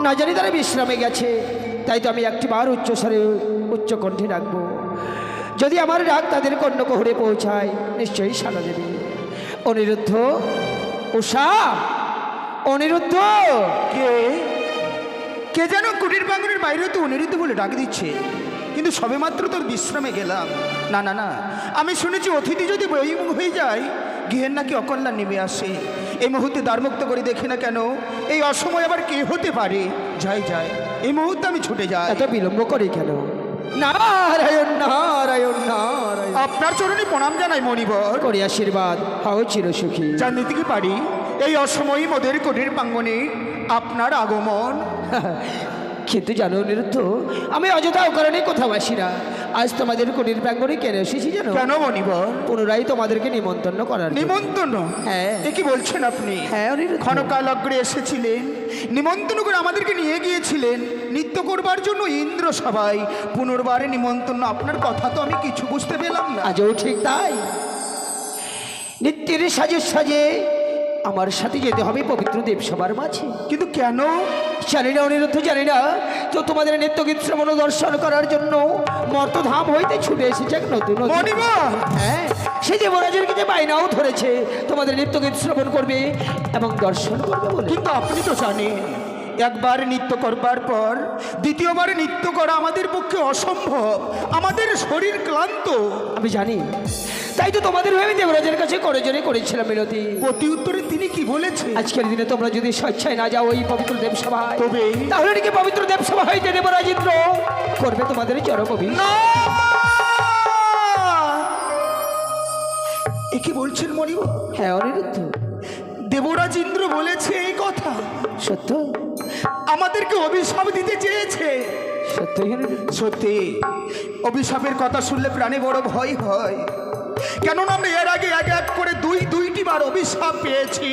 না জানি তারা বিশ্রামে গেছে। তাই তো আমি একটি বার উচ্চস্বরে উচ্চ কণ্ঠে ডাকবো। যদি আমার ডাক তাদের কর্ণকোহরে পৌঁছায়, নিশ্চয়ই সাড়া দেবে। অনিরুদ্ধ, উষা, অনিরুদ্ধ! কে? কে যেন কুটির বাঙুনির বাইরে তো অনিরুদ্ধ বলে ডাক দিচ্ছে। কিন্তু সবেমাত্র তোর বিশ্রামে গেলাম। না না না। আমি শুনেছি অতিথি যদি বহিমুখ হয়ে যায়, গৃহের নাকি অকল্যাণ নেমে আসে। এই মুহূর্তে দ্বারমুক্ত করে দেখি না কেন? এই অসময় আবার কে হতে পারে? যাই যাই। এই মুহূর্তে আমি ছুটে যাই। এত বিলম্ব করে কেন? নারায়ণ নারায়ণ নারায়ণ। আপনার চরণে প্রণাম জানাই মণিবর। করে আশীর্বাদ। হাও চিরসুখী। জানতে কি পারি? এই অসময় মোদের কুটির প্রাঙ্গনে আপনার আগমন। কিন্তু জানো অনিরুদ্ধ আমি অযথা কারণে কোথাও আসি না। আজ তোমাদের কুটির প্রাঙ্গণে কেন এসেছি জানো কেন মণিবর পুনরায় তোমাদেরকে নিমন্ত্রণ করার। নিমন্ত্রণ? হ্যাঁ। এ কি বলছেন আপনি? হ্যাঁ ক্ষণকাল অগ্রে এসেছিলেন নিমন্ত্রণ করে আমাদেরকে নিয়ে গিয়েছিলেন নৃত্য করবার জন্য ইন্দ্র সবাই পুনর্বার নিমন্ত্রণ আপনার কথা তো আমি কিছু বুঝতে পেলাম না। আজও ঠিক তাই। নিত্যের সাজে সাজে আমার সাথে যেতে হবে পবিত্র দেবসভার মাঝে। কিন্তু কেন? জানি না অনিরুদ্ধ জানি না। তো তোমাদের নিত্য গীত শ্রবণ দর্শন করার জন্য মর্তধাম হইতে ছুটে এসেছে এক নতুন হ্যাঁ সে যে দেবরাজের কাছে বাইনাও ধরেছে তোমাদের নিত্য গীত শ্রবণ করবে এবং দর্শন করবে বলে। কিন্তু আপনি তো জানেন একবার নৃত্য করবার পর দ্বিতীয়বার নৃত্য করা আমাদের পক্ষে অসম্ভব। আমাদের শরীর ক্লান্ত। আমি জানি তাই তো তোমাদের আমি দেবরাজের কাছে করে জোরে করেছিলাম মিনতি। প্রতি উত্তরে তিনি কি বলেছেন আজকের দিনে তোমরা যদি স্বেচ্ছায় না যাও ওই পবিত্র দেবসভায় তবে তাহলে নাকি পবিত্র দেবসভা হইতে দেবরাজিন্দ্র করবে তোমাদের চরম। এ কি বলছেন মণিবর হ্যাঁ অনিরুদ্ধ। দেবরাজ ইন্দ্র বলেছে এই কথা। সত্য? আমাদেরকে অভিশাপ দিতে চেয়েছে। অনিরুদ্ধ? সত্যি। অভিশাপের কথা শুনলে প্রাণে বড় ভয় হয়। কেননা আমরা এর আগে এক এক করে দুই দুইটি বার অভিশাপ পেয়েছি।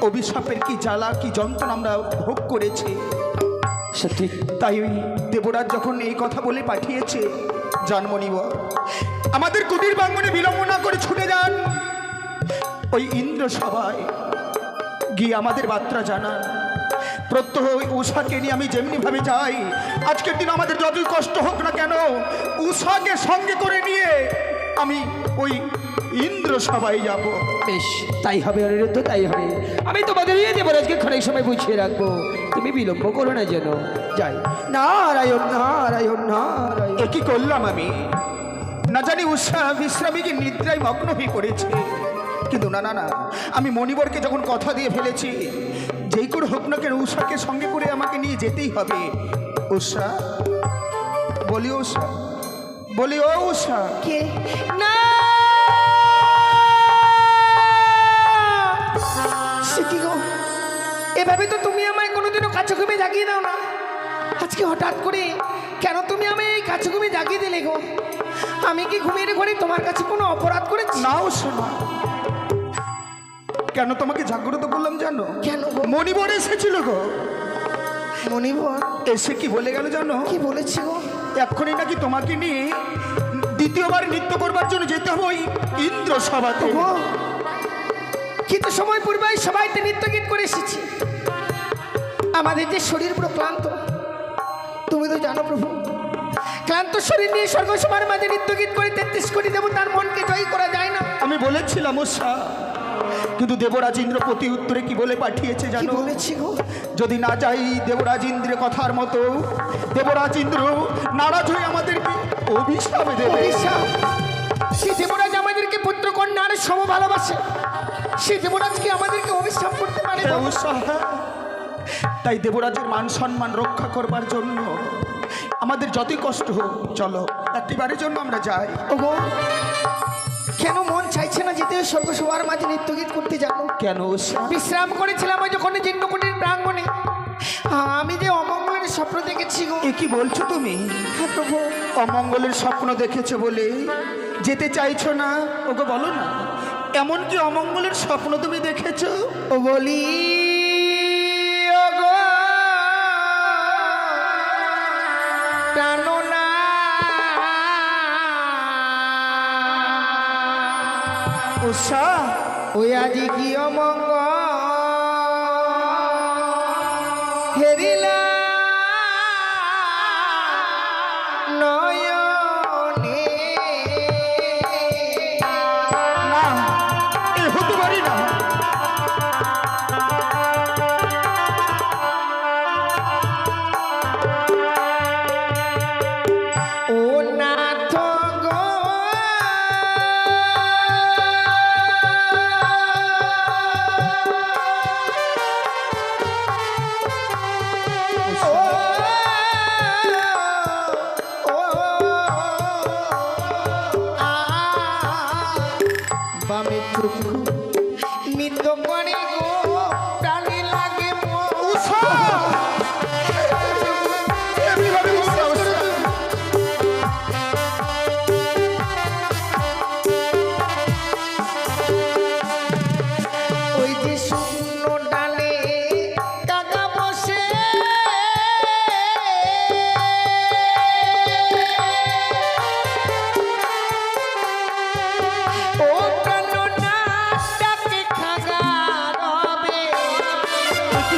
অভিশাপের কি জ্বালা কি যন্ত্রণা আমরা ভোগ করেছি? সত্যি তাই ওই দেবরাজ যখন এই কথা বলে পাঠিয়েছে জন্মনিব আমাদের কুটির বাঙ্গনে বিলম্ব না করে ছুটে যান। ওই ইন্দ্র সভায় গিয়ে আমাদের বার্তা জানান। প্রত্যহ ওই উষাকে নিয়ে আমি যেমনিভাবে যাই আজকের দিন আমাদের যতই কষ্ট হোক না কেন উষাকে সঙ্গে করে নিয়ে আমি ওই ইন্দ্র সবাই যাব। বেশ তাই হবে অনিরুদ্ধ তাই হবে। আমি তোমাদের ইয়ে দেবরাজকে ক্ষণিক সময় বুঝিয়ে রাখব। তুমি বিলম্ব করো না যেন। যাই। নারায়ণ নারায়ণ নারায়ণ। এ কি করলাম আমি? না জানি উষা বিশ্রামীকে নিদ্রায় মগ্ন হয়ে পড়েছে। কিন্তু না না না আমি মণিবরকে যখন কথা দিয়ে ফেলেছি যেই করে হোক না কেন উষাকে সঙ্গে করে আমাকে নিয়ে যেতেই হবে। উষা বলি উষা বলি ও উষা কে? না। সে কি গো? এভাবে তো তুমি আমায় কোনোদিনও কাছে ঘুমে জাগিয়ে দাও না। আজকে হঠাৎ করে কেন তুমি আমি এই কাছে ঘুমে জাগিয়ে দিলে গো? আমি কি ঘুমিয়ে ঘরে তোমার কাছে কোনো অপরাধ করেছি? না উষা না। কেন তোমাকে জাগ্রত করলাম জানো? কেন মণিবর এসেছিল গো। মণিবর? এসে কি বলে গেল জানো? কি বলেছি গো? এক্ষুনি নাকি তোমাকে নিয়ে দ্বিতীয়বার নৃত্য করবার জন্য যেতে হবে ওই ইন্দ্র সভাতে। কিন্তু সময় পূর্বে সবাই তো নৃত্য গীত করে এসেছি। আমাদের যে শরীর পুরো ক্লান্ত তুমি তো জানো প্রভু। ক্লান্ত শরীর নিয়ে স্বর্গসভার মাঝে নৃত্য গীত করে তেত্রিশ কোটি দেব তার মনকে জয় করা যায় না। আমি বলেছিলাম উষা কিন্তু দেবরাজ ইন্দ্র প্রতি উত্তরে কি বলে পাঠিয়েছে কি জানো? বলেছি গো? যদি না যাই দেবরাজ ইন্দ্রের কথার মতো দেবরাজ ইন্দ্র নারাজ হয়ে আমাদেরকে অভিশাপ দেবে। সে দেবরাজ আমাদেরকে পুত্র কন্যার সম ভালোবাসে। সে দেবরাজ কি আমাদেরকে অভিশাপ করতে পারে তাই দেবরাজের মান সম্মান রক্ষা করবার জন্য আমাদের যতই কষ্ট হোক চলো একটিবারের জন্য আমরা যাই। ওগো। কেন মন চাইছে না যেতে স্বর্গসভার মাঝে নৃত্য গীত করতে যাব? কেন বিশ্রাম করেছিলাম ওই যখন জিন্নকুটির প্রাঙ্গণে। আমি যে অমঙ্গলের স্বপ্ন দেখেছি গো। এ কি বলছো তুমি? হ্যাঁ প্রভু। অমঙ্গলের স্বপ্ন দেখেছ বলে যেতে চাইছো না? ওকে বলো না। এমন কি অমঙ্গলের স্বপ্ন তুমি দেখেছ? ও বলি উষা ওই আজি কি অমঙ্গ হেরিলা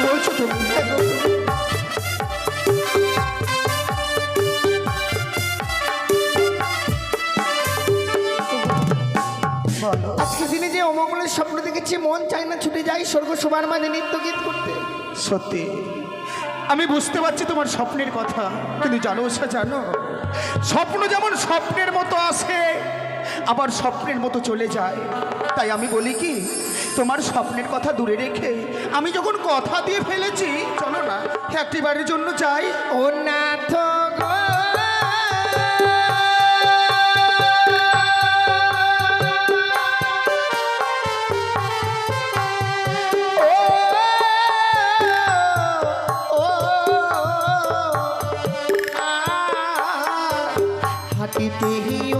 বলছো তুমি বলো আজকে দিনে যে অমঙ্গলের স্বপ্ন দেখেছি, মন চায় না ছুটে যাই স্বর্গ সবার মাঝে নৃত্য গীত করতে। সত্যি, আমি বুঝতে পারছি তোমার স্বপ্নের কথা, কিন্তু জানো সে জানো? স্বপ্ন যেমন স্বপ্নের মতো আসে, আবার স্বপ্নের মতো চলে যায়। তাই আমি বলি কি তোমার স্বপ্নের কথা দূরে রেখে আমি যখন কথা দিয়ে ফেলেছি চলো না একটিবারের জন্য যাই ও নাথ গো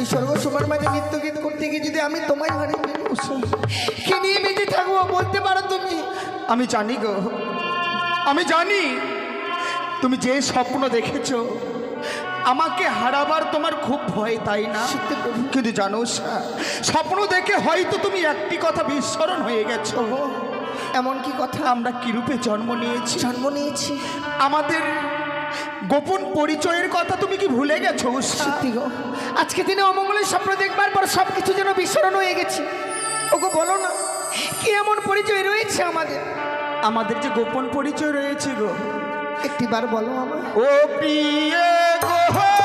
ওই স্বর্গ সবার মাঝে নৃত্য গীত করতে গিয়ে যদি আমি তোমায় হারিয়ে কি নিয়ে বেঁচে থাকব বলতে পারো তুমি? আমি জানি গো। আমি জানি। তুমি যে স্বপ্ন দেখেছ আমাকে হারাবার তোমার খুব ভয় তাই না। কিন্তু জানো স্বপ্ন দেখে হয়তো তুমি একটি কথা বিস্মরণ হয়ে গেছো। এমন কি কথা? আমরা কিরূপে জন্ম নিয়েছি? জন্ম নিয়েছি। আমাদের গোপন পরিচয়ের কথা তুমি কি ভুলে গেছো? সত্যি গো আজকে দিনে অমঙ্গলের স্বপ্ন দেখবার পর সব কিছু যেন বিস্মরণ হয়ে গেছে। ওগো বলো না কি এমন পরিচয় রয়েছে আমাদের? আমাদের যে গোপন পরিচয় রয়েছে গো। একটিবার বলো আমার ও প্রিয় গো।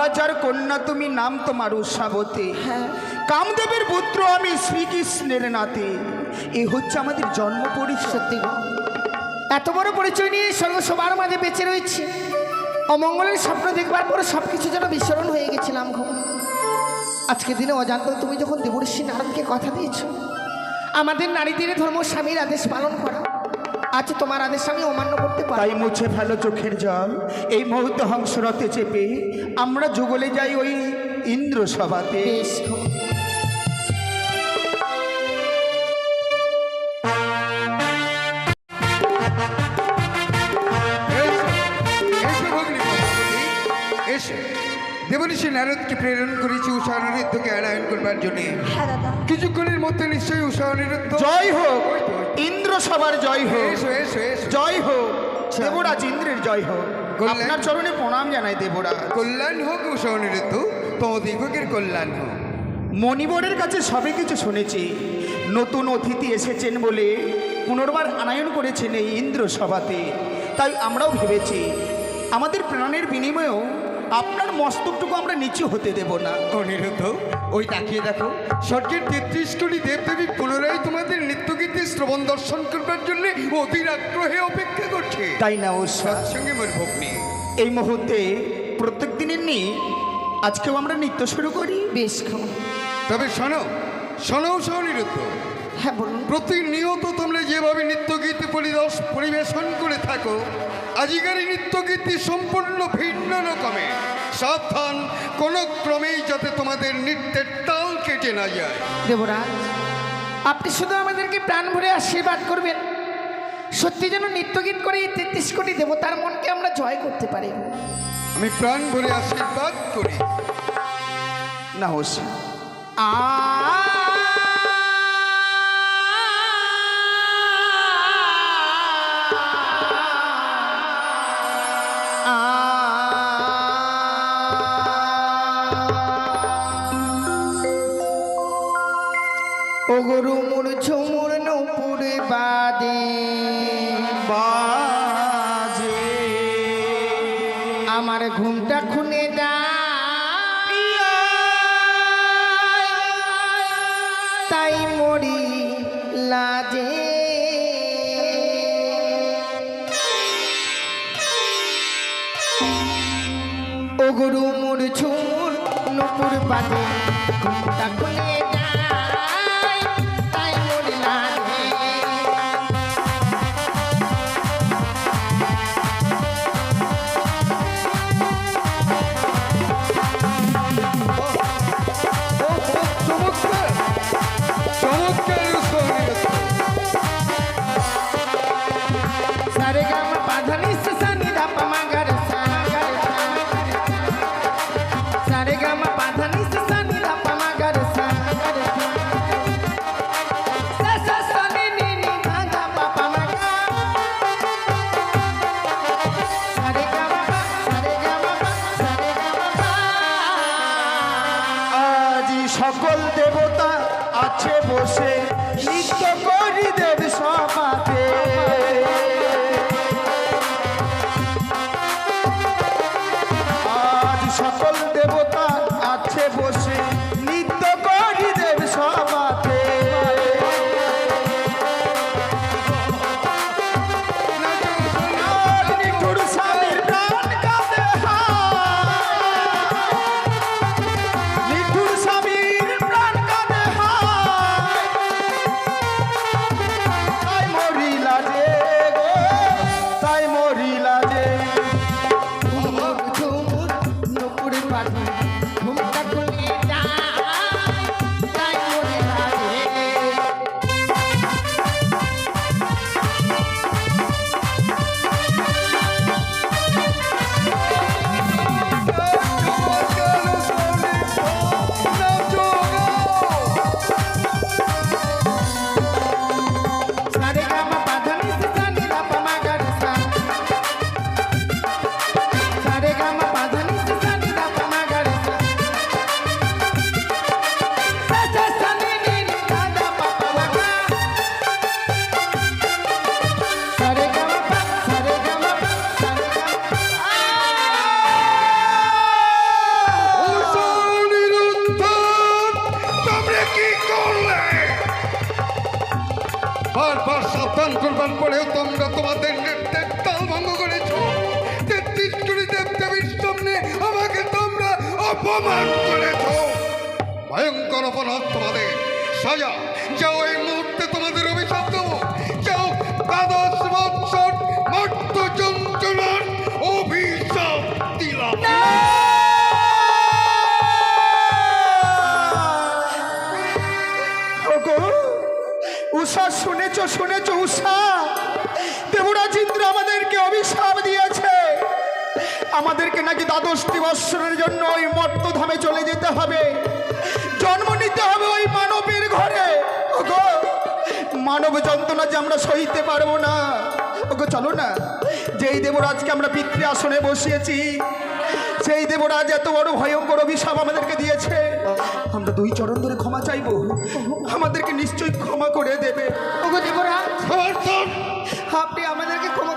রাজার কন্যা তুমি নাম তোমার উষাবতী। হ্যাঁ। কামদেবের পুত্র আমি শ্রীকৃষ্ণের নাতি। এ হচ্ছে আমাদের জন্ম পরিচয়। সত্যি এত বড় পরিচয় নিয়ে সবার মাঝে বেঁচে রয়েছে। অমঙ্গলের স্বপ্ন দেখবার পরে সব কিছু যেন বিস্মরণ হয়ে গেছিলাম গো। আজকে দিনে অজান্ত তুমি যখন দেবর্ষী নারদকে কথা দিয়েছ আমাদের নারীদের ধর্ম স্বামীর আদেশ পালন করা আজ তোমার আদেশ আমি অমান্য করতে পারি তাই মুছে ফেলো চোখের জল। এই মুহূর্তে হংসরথে চেপে আমরা যুগলে যাই ওই ইন্দ্র সভাতে বেশ নারদকে প্রেরণ করেছি উষা অনিরুদ্ধকে আনায়ন করবার জন্য। হ্যাঁ কিছুক্ষণের মধ্যে নিশ্চয়ই উষা অনিরুদ্ধ জয় হোক। ইন্দ্র সভার জয় হোক। জয় হোক। দেবরাজ ইন্দ্রের জয় হোক। আপনার চরণে প্রণাম জানাই দেবরাজ। কল্যাণ হোক উষা ঋতু তোমাদিগের কল্যাণ হোক। মণিবরের কাছে সবে কিছু শুনেছি। নতুন অতিথি এসেছেন বলে পুনর্বার আনায়ন করেছেন এই ইন্দ্র সভাতে। তাই আমরাও ভেবেছি আমাদের প্রাণের বিনিময়েও আপনার মস্তকটুকু আমরা নিচু হতে দেব না। অনিরুদ্ধ ওই তাকিয়ে দেখো স্বর্গের তেত্রিশ কোটি দেবদেবী পুনরায় তোমাদের নৃত্যগীতি শ্রবণ দর্শন করবার জন্য অধীর আগ্রহে অপেক্ষা করছে। তাই না ওষা সঙ্গে মোর ভগ্নী এই মুহূর্তে প্রত্যেক দিনের নিয়ে আজকেও আমরা নৃত্য শুরু করি। বেশ খাও তবে শোনো শোনো উষা অনিরুদ্ধ। হ্যাঁ বলুন। প্রতিনিয়ত তোমরা যেভাবে নৃত্যগীতি পরিদর্শ পরিবেশন করে থাকো আজিকার নৃত্যগীতি সম্পূর্ণ ভিন্ন রকমে সাবধান কোনো ক্রমেই যাতে তোমাদের নৃত্যের তাল কেটে না যায়। দেবরাজ আপনি শুধু আমাদেরকে প্রাণ ভরে আশীর্বাদ করবেন। সত্যি যেন নৃত্যগীত করে এই তেত্রিশ কোটি দেবতার মনকে আমরা জয় করতে পারি। আমি প্রাণ ভরে আশীর্বাদ করি। না ও தக்குலே তোমরা তোমাদের নৃত্যের তাল ভঙ্গ করেছ। তেত্রিশ কোটি দেবদেবীর সামনে আমাকে তোমরা অপমান করেছ। ভয়ঙ্কর অপরাধ তোমাদের। সাজা, যাও ওই মুহূর্তে তোমাদের অভিশাপ যাও দ্বাদশ বৎসর মর্ত যন্ত্রণার অভিশাপ দিলাম। উষা শুনেছ শুনেছ, উষা? আমাদেরকে নাকি দ্বাদশটি বৎসরের জন্য ওই মর্তধামে চলে যেতে হবে। জন্ম নিতে হবে ওই মানবের ঘরে। মানব যন্ত্রণা যে আমরা সইতে পারব না। ওগো চলো না। যেই দেবরাজকে আমরা পিতৃ আসনে বসিয়েছি সেই দেবরাজ এত বড় ভয়ঙ্কর অভিশাপ আমাদেরকে দিয়েছে। আমরা দুই চরণ ধরে ক্ষমা চাইব। আমাদেরকে নিশ্চয়ই ক্ষমা করে দেবে। ওগো দেবরাজ আপনি আমাদেরকে ক্ষমা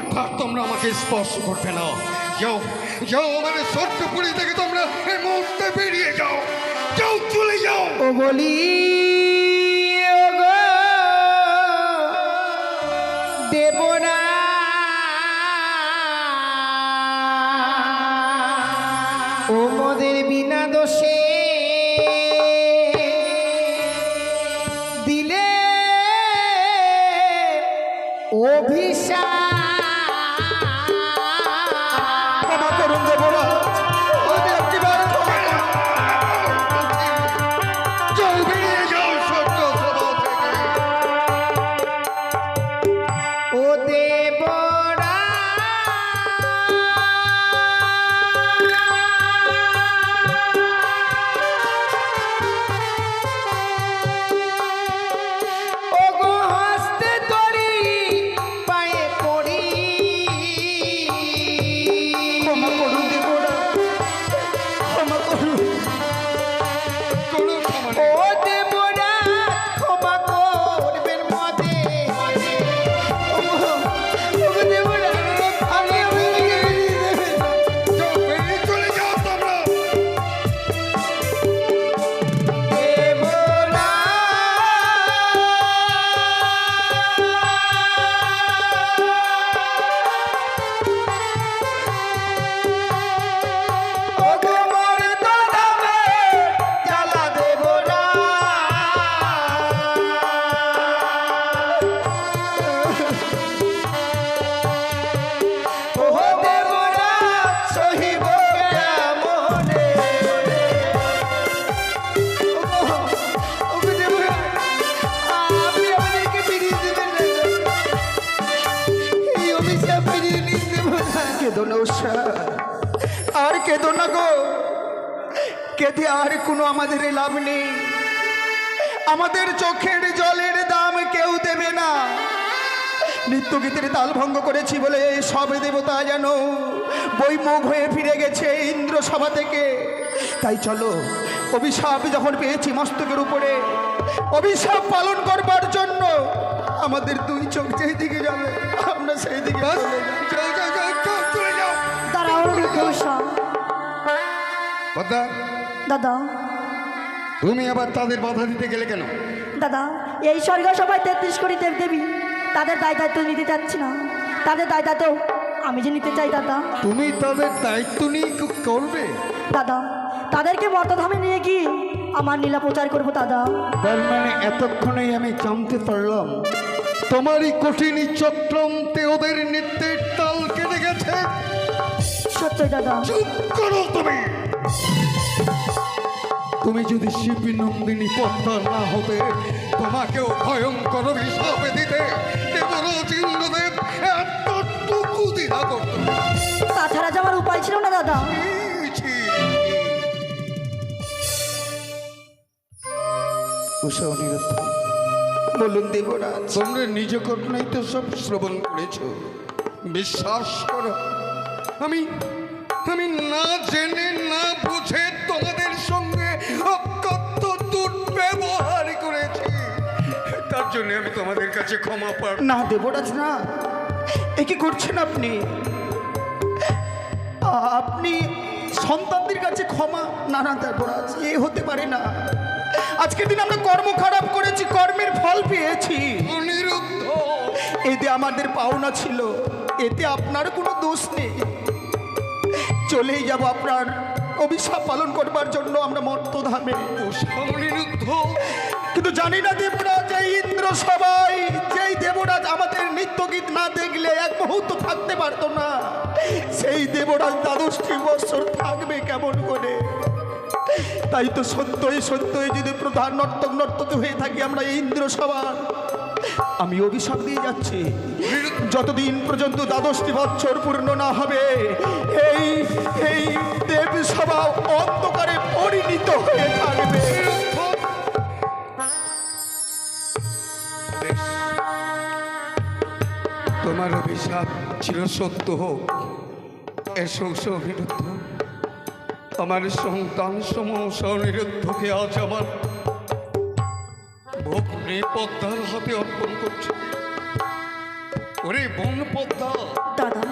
দিন তোমরা আমাকে স্পর্শ করবে না। যাও যাও মানে সত্যপুরি থেকে তোমরা এই মুহূর্তে বেরিয়ে যাও। যাও, চলে যাও। ও বলি দেবনা কেঁদে আর কোনো আমাদের লাভ নেই? আমাদের চোখের জলের দাম কেউ দেবে না। নিত্য গীতের তাল ভঙ্গ করেছি বলে সব দেবতা যেন বৈমুখ হয়ে ফিরে গেছে ইন্দ্র সভা থেকে। তাই চলো অভিশাপ যখন পেয়েছি মস্তকের উপরে অভিশাপ পালন করবার জন্য আমাদের দুই চোখ যেই দিকে যাবে আমরা সেই দিকে চলে যাও যাও যাও যাও চলে যাও। দাঁড়াও দাদা। তুমি আবার তাদের বাধা দিতে গেলে কেন? দাদা এই স্বর্গ সবাই তেত্রিশ কোটি দেব দেবী তাদের দায় দায়িত্ব নিতে চাচ্ছি না। তাদের দায় দায়িত্ব আমি যে নিতে চাই দাদা। তুমি তাদের দায়িত্ব নিয়ে করবে? দাদা তাদেরকে মর্তধামে নিয়ে গিয়ে আমার নীলা প্রচার করব দাদা। তার মানে এতক্ষণেই আমি জানতে পারলাম তোমারই কঠিনী চক্রান্তে ওদের নৃত্যের তাল কেটে গেছে। সত্যই দাদা। চুপ করো তুমি! তুমি যদি শিল্পী নন্দিনী পদ্মা না হতে তোমাকেও ভয়ঙ্কর অভিশাপে দিতে দেবরাজ এতটুকু দ্বিধা করতো তাছাড়া যে আমার উপায় ছিল না দাদা। উষা অনিরুদ্ধ বলুন দেবরাজ তোমরা নিজ ঘটনাই তো সব শ্রবণ করেছ। বিশ্বাস করো আমি আমি না জেনে না বুঝে তোমাদের সঙ্গে দুর্ব্যবহার করেছি। তার জন্য আমি তোমাদের কাছে ক্ষমা পাব। না দেবরাজ না। এ কি করছেন আপনি? আপনি সন্তানদের কাছে ক্ষমা? না না দেবরাজ এ হতে পারে না। আজকের দিন আমরা কর্ম খারাপ করেছি কর্মের ফল পেয়েছি। অনিরুদ্ধ। এতে আমাদের পাওনা ছিল এতে আপনার কোনো দোষ নেই। চলেই যাব আপনার অভিশাপ পালন করবার জন্য আমরা মর্তধামে অনিরুদ্ধ কিন্তু জানি না দেবরাজ, এই ইন্দ্র সবাই, যেই দেবরাজ আমাদের নিত্য গীত না দেখলে এক মুহূর্ত থাকতে পারতো না, সেই দেবরাজ দ্বাদশটি বছর থাকবে কেমন করে? তাই তো সত্যই সত্যই যদি প্রধান নর্তক নর্তকী হয়ে থাকি আমরা এই ইন্দ্র সবার, আমি অভিশাপ দিয়ে যাচ্ছি। যতদিন পর্যন্ত দ্বাদশটি বছর পূর্ণ না হবে, এই এই দেবসভা অন্ধকারে পরিণত হয়ে থাকবে। তোমার অভিশাপ চির সত্য হোক এসো বিরুদ্ধ আমার সন্তান নিরুদ্ধকে আজ আমার ভগ্নী পদ্মার হাতে অর্পণ করছে। ওরে বন পদ্মা দাদা।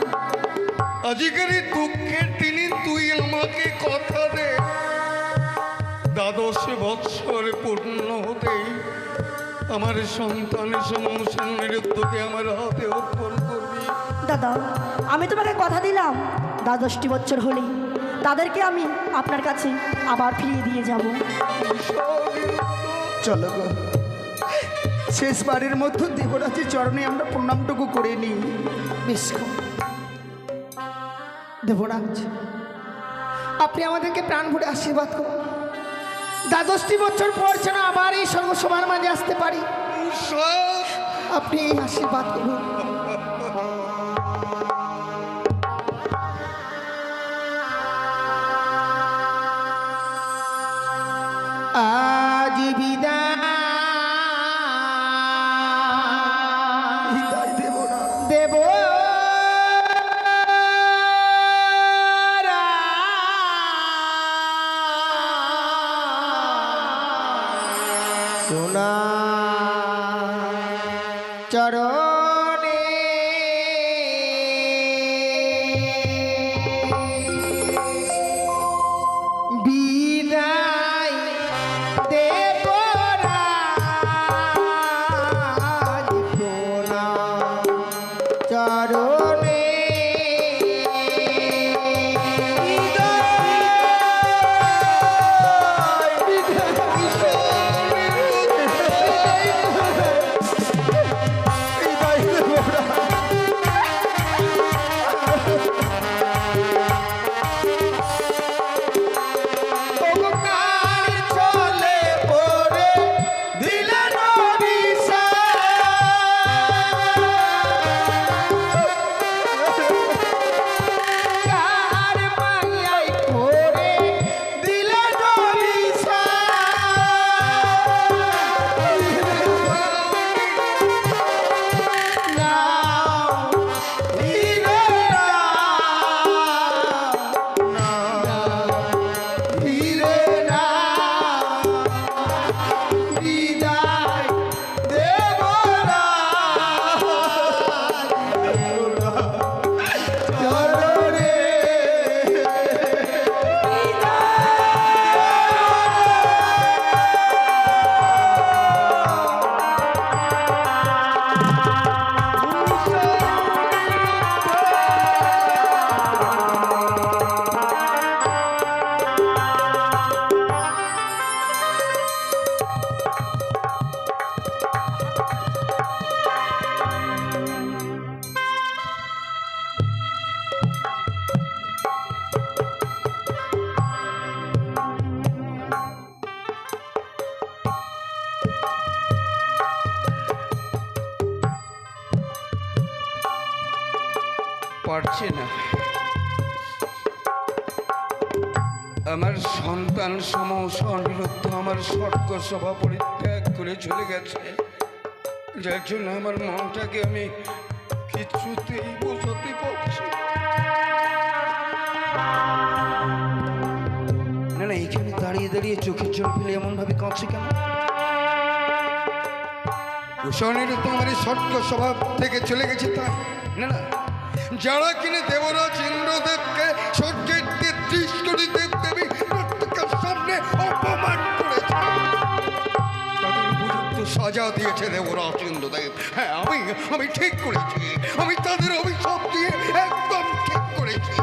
আজকের এই দুঃখের দিনে তুই আমাকে কথা দে। দ্বাদশ বৎসর পূর্ণ হতেই আমার সন্তানের সমস্ত নিরুদ্ধকে আমার হাতে অর্পণ করবি। দাদা আমি তোমাকে কথা দিলাম। দ্বাদশটি বছর হলেই তাদেরকে আমি আপনার কাছে আবার ফিরিয়ে দিয়ে যাব। চলো গো। শেষবারের মধ্যে দেবরাজের চরণে আমরা প্রণামটুকু করে নিই। বেশ। দেবরাজ আপনি আমাদেরকে প্রাণ ভরে আশীর্বাদ করুন। দ্বাদশটি বছর পর যেন আবার এই সর্বসভার মাঝে আসতে পারি। আপনি এই আশীর্বাদ করুন। চরণে আমার সন্তান সমস্ত অনিরুদ্ধ আমার স্বর্গ সভা পরিত্যাগ করে চলে গেছে। যার জন্য আমার মনটাকে আমি কিছুতেই বোঝাতে পারছি না। না এইখানে দাঁড়িয়ে দাঁড়িয়ে চোখের জল ফেলে এমন ভাবে কাঁদছে কেন? কুষণের তোমার এই স্বর্গ স্বভাব থেকে চলে গেছে তাই। না না, যারা কিনে দেবরাজ ইন্দ্রদেবকে স্বর্গের তেত্রিশ কোটি দেব সাজা দিয়েছে দেবরাজ ইন্দ্রদেব হ্যাঁ আমি আমি ঠিক করেছি। আমি তাদের অভিশাপ দিয়ে একদম ঠিক করেছি।